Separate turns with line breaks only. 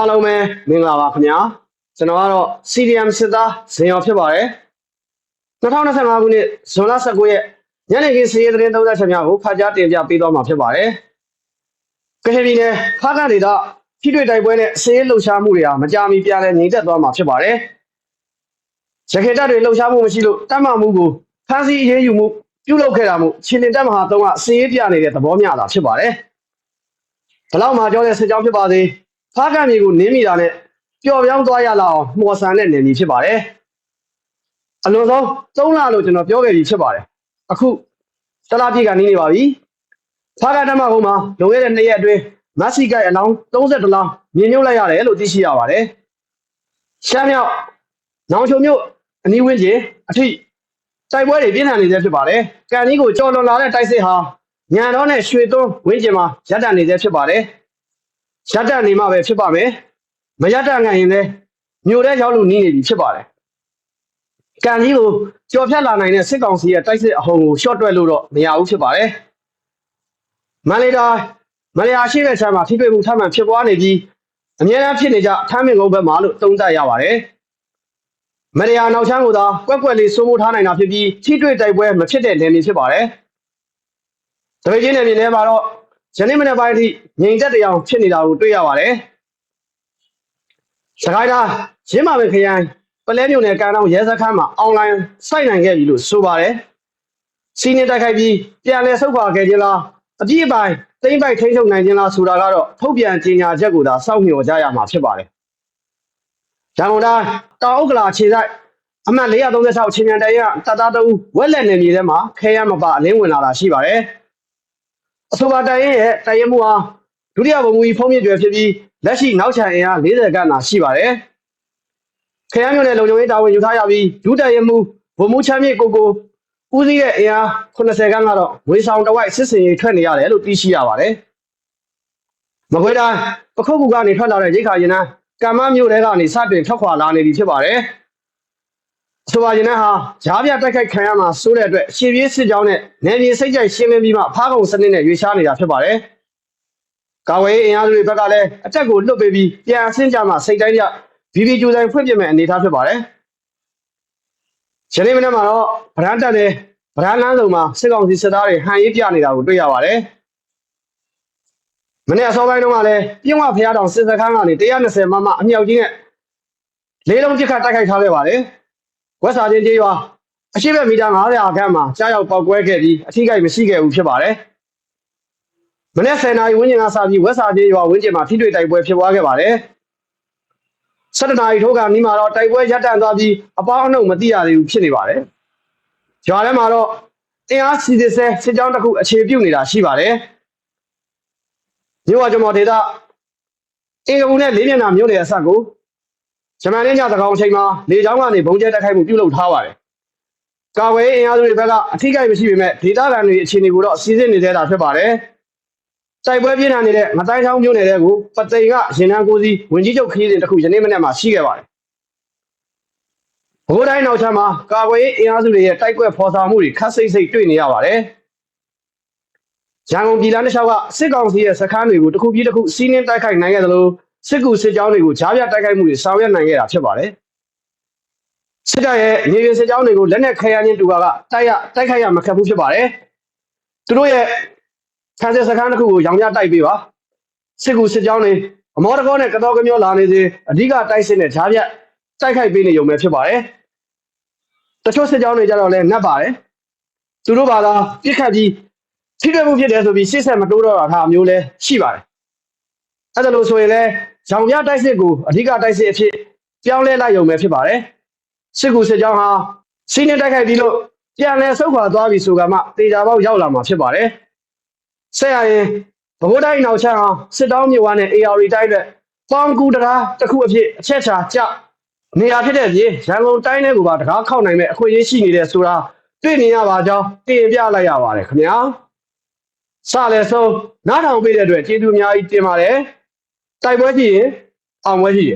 အားလုံးပဲမင်္ဂလာပါခင်ဗျာကျွန်တော်ကတော့ CDM စစ်သားဇင်ရောဖြစ်ပါတယ်2025ခုနှစ်ဇွန်လ19ရက်ညနေခင်းစီးရဲသတင်းသုံးသပ်ချက်များကိုဖတ်ကြားတင်ပြပေးသွားမှာဖြစ်ပါတယ်ကချင်ပြည်နယ်ဖားကန့်ဒေသထိတွေ့တိုက်ပွဲနဲ့စီးရဲလှုပ်ရှားမှုတွေဟာမကြာမီပြန်လည်ငြိမ်သက်သွားမှာဖြစ်ပါတယ်ရခိုင်တပ်တွေလှုပ်ရှားမှုမရှိလို့တတ်မှတ်မှုကိုဖမ်းဆီးအရေးယူမှုပြုလုပ်ခဲ့တာမို့ချင်းလင်တပ်မဟာသုံးကစီးရဲပြနေတဲ့သဘောမျှတာဖြစ်ပါတယ်ဒီလောက်မှပြောတဲ့စစ်ကြောင်းဖြစ်ပါစေ ဖားကန့်မျိုးကိုနင်းမိတာနဲ့ပျော်ပြောင်းသွားရလာအောင်မှော်ဆန်တဲ့နေမည်ဖြစ်ပါတယ်အလွန်ဆုံးသုံးလလို့ကျွန်တော်ပြောခဲ့ပြီးဖြစ်ပါတယ်အခုတလားပြည့်ကနီးနေပါပြီဖားကန့်တပ်မဟုံးမှာလွန်ခဲ့တဲ့နှစ်ရက်အတွင်းမက်ဆီကိုက်အလောင်း32လောင်းမြင်မြုပ်လိုက်ရတယ်လို့သိရှိရပါတယ်ရှမ်းမြောက်နောင်ချုံမြို့အနီးဝန်းကျင်အထိတိုက်ပွဲတွေပြင်းထန်နေသေးဖြစ်ပါတယ်ကန်ကြီးကိုကြော်လွန်လာတဲ့တိုက်စစ်ဟာညံတော့နဲ့ရွှေသွန်းဝင်းကျင်မှာရပ်တန့်နေသေးဖြစ်ပါတယ် ရပ်တန့်နေမှပဲဖြစ်ပါမယ်မရပ်တန့်နိုင်ရင်လည်းမြို့ထဲရောက်လို့နီးနေပြီဖြစ်ပါတယ်ကန်ကြီးကိုကြော်ဖြတ်လာနိုင်တဲ့စစ်ကောင်စီရဲ့တိုက်စစ်အဟုန်ကိုရှော့တွက်လို့တော့မရဘူးဖြစ်ပါတယ်မန္တလေးတိုင်းမလျာရှိတဲ့ဆမ်းမှာထိတွေ့မှုထပ်မံဖြစ်ပွားနေပြီးအများအားဖြစ်နေကြထမ်းမင်ကုန်းဘက်မှာလို့သုံးသပ်ရပါတယ်မရယာနောက်ချမ်းကိုသာကွက်ကွက်လေးစိုးမိုးထားနိုင်တာဖြစ်ပြီးထိတွေ့တိုက်ပွဲမဖြစ်တဲ့နေမည်ဖြစ်ပါတယ်။တပိတ်ချင်းနယ်မြေထဲမှာတော့ ယနေ့မနေ့ပိုင်းအထိငြိမ်သက်တရားဖြစ်နေတာကိုတွေ့ရပါတယ်။စကိုင်းတိုင်းရင်းမာပင်ခရိုင်ပလဲမြို့နယ်ကမ်းတောင်ရဲစခန်းမှာအွန်လိုင်းစိုက်နိုင်ခဲ့ပြီလို့ဆိုပါတယ်။စီးနေတိုက်ခိုက်ပြီးပြန်လည်ဆုတ်ခွာခဲ့ခြင်းလားအပြည့်အပိုင်သိမ့်ပိုက်ထိန်းချုပ်နိုင်ခြင်းလားဆိုတာကတော့ထုတ်ပြန်ကြေညာချက်ကိုသာစောင့်မျှော်ကြရမှာဖြစ်ပါတယ်။ရန်ကုန်တိုင်းတောင်ဥက္ကလာခြေဆိုင်အမှတ်436ချင်းမြန်တရတပ်သားတအူဝက်လက်နယ်မြေထဲမှာခဲရမပအလင်းဝင်လာတာရှိပါတယ်။ အဆိုပါတိုင်ရင်ရဲ့တိုင်ရင်မှုဟာဒုတိယဗိုလ်မှူးကြီးဖုံးမြင့်ကျွယ်ဖြစ်ပြီးလက်ရှိနောက်ချန်အင်အား40ခန့်သာရှိပါတယ်။ခဲရမြို့နယ်လုံခြုံရေးတာဝန်ယူထားရပြီးဒုတိုင်ရင်မှုဗိုလ်မှူးချမ်းမြေကိုကိုဦးစီးရဲ့အင်အား80ခန့်ကတော့ဝေဆောင်တဝိုက်စစ်စင်ရေးထွက်နေရတယ်လို့သိရှိရပါတယ်။မကွေးတိုင်းပခုတ်ကူကနေထွက်လာတဲ့ရိတ်ခါရင်နှန်းကမ္မမြို့တဲကနေစတင်ထွက်ခွာလာနေပြီဖြစ်ပါတယ်။ ဆိုပါရင်လည်းဟာဂျားပြတိုက်ခိုက်ခံရမှာစိုးတဲ့အတွက်ရှေ့ပြေးစစ်ကြောင်းနဲ့နယ်မြေစိတ်ကြိုက်ရှင်းလင်းပြီးမှဖားကုံစနစ်နဲ့ရွေးရှားနေတာဖြစ်ပါတယ်။ကာဝေးအင်အားစုတွေဘက်ကလည်းအတက်ကိုလွတ်ပေးပြီးပြန်အဆင့်ကြမှစိတ်တိုင်းကြဘီဘီကျူဆိုင်ဖွင့်ပြမဲ့အနေအထားဖြစ်ပါတယ်။ယနေ့မနေ့မှာတော့ဗရန်တက်နဲ့ဗရန်လန်းစုံမှာစစ်ကောင်စီစစ်သားတွေဟန်ရေးပြနေတာကိုတွေ့ရပါတယ်။မနေ့အစောပိုင်းတုန်းကလည်းပြင်းဝဖျားတောင်စစ်စခန်းကနေ120မမအမြောက်ကြီးနဲ့လေးလုံးပြစ်ခတ်တိုက်ခိုက်ထားခဲ့ပါတယ်။ ဝက်စာချင်းကျေးရွာအရှိဘက်မီတာ900ခန့်မှာကြားရောက်ပောက်ကွဲခဲ့ပြီးအထိကိမရှိခဲ့ဘူးဖြစ်ပါတယ်။မနေ့10နာရီဝန်းကျင်ကစပြီးဝက်စာချင်းရွာဝန်းကျင်မှာထိတွေ့တိုက်ပွဲဖြစ်ပွားခဲ့ပါတယ်။7နာရီထိုးကနီးမှာတော့တိုက်ပွဲရပ်တန့်သွားပြီးအပေါင်းအနှုတ်မသိရသေးဘူးဖြစ်နေပါတယ်။ရွာထဲမှာတော့အင်အားစီစစ်ဆဲစစ်ကြောင်းတစ်ခုအခြေပြုနေတာရှိပါတယ်။မြို့ဝကျမော်ဒေတာအင်္ဂပူနဲ့လေးမျက်နှာမြို့နယ်အဆက်ကို ဂျမန်လေးညသကောင်အချိန်မှာလေကြောင်းကနေဘုံကျဲတိုက်ခိုက်မှုပြုလုပ်ထားပါတယ်။ကာဝေးအင်အားစုတွေဘက်ကအထိကိမရှိပေမဲ့ဒေတာကန်တွေအခြေအနေကိုတော့စီစစ်နေသေးတာဖြစ်ပါတယ်။တိုက်ပွဲပြင်းထန်နေတဲ့မတိုင်းချောင်းမြို့နယ်တဲ့ကိုပသိမ်ကရင်နှန်းကိုစီဝင်ကြီးချုပ်ခရီးစဉ်တစ်ခုယနေ့မနေ့မှာရှိခဲ့ပါတယ်။ဘိုးတိုင်းနောက်ချမ်းမှာကာဝေးအင်အားစုတွေရဲ့တိုက်ကွက်ဖော်ဆောင်မှုတွေခက်စိတ်စိတ်တွေ့နေရပါတယ်။ရန်ကုန်ပြည်လမ်းတစ်လျှောက်ကစစ်ကောင်စီရဲ့စခန်းတွေကိုတစ်ခုပြီးတစ်ခုစီးနင်းတိုက်ခိုက်နိုင်ခဲ့သလို စစ်ကူစစ်ကြောင်းတွေကိုကြားပြတိုက်ခိုက်မှုတွေဆောင်ရွက်နိုင်ခဲ့တာဖြစ်ပါတယ်။စစ်တပ်ရဲ့မြေပြင်စစ်ကြောင်းတွေကိုလက်နက်ခဲယမ်းချင်းတူကတိုက်ရတိုက်ခိုက်ရမခက်ဘူးဖြစ်ပါတယ်။သူတို့ရဲ့ဆန်စစ်စခန်းတစ်ခုကိုရောင်ရတိုက်ပေးပါ။စစ်ကူစစ်ကြောင်းတွေအမောတကောနဲ့ကတော်ကမျောလာနေစေအဓိကတိုက်စစ်နဲ့ကြားပြတိုက်ခိုက်ပေးနေုံပဲဖြစ်ပါတယ်။တချို့စစ်ကြောင်းတွေကြတော့လည်းနှက်ပါတယ်။သူတို့ဘာသာပြစ်ခတ်ပြီးထိတွေ့မှုဖြစ်တယ်ဆိုပြီးရှေ့ဆက်မတိုးတော့တာမျိုးလည်းရှိပါတယ်။ အဲ့ဒါလို့ဆိုရင်လည်းရောင်ပြတိုက်စစ်ကိုအဓိကတိုက်စစ်အဖြစ်ပြောင်းလဲလိုက်ရုံပဲဖြစ်ပါတယ်။စစ်ကူစစ်ကြောင်းဟာစီးနေတိုက်ခိုက်ပြီးလို့ပြန်လဲဆုတ်ခွာသွားပြီဆိုကမှတေချာပေါက်ရောက်လာမှာဖြစ်ပါတယ်။ဆက်ရရင်ဘဘိုးတိုင်းနောက်ချမ်းအောင်စစ်တောင်းမြေဝါနဲ့ AR တိုင်းအတွက်ပေါင်ကူတကားတစ်ခုအဖြစ်အချက်ချာကြနေရာဖြစ်တဲ့ပြင်ရန်ကုန်တိုင်းထဲကိုပါတကားခောက်နိုင်မဲ့အခွင့်အရေးရှိနေတဲ့ဆိုတာတွေ့မြင်ရပါကြောင်းတင်ပြလိုက်ရပါတယ်ခင်ဗျာ။စလည်းဆုံးနားထောင်ပေးတဲ့အတွက်ကျေးဇူးအများကြီးတင်ပါတယ် တိုက်ပွဲကြည့်ရင်အောင်ပွဲရှိတယ်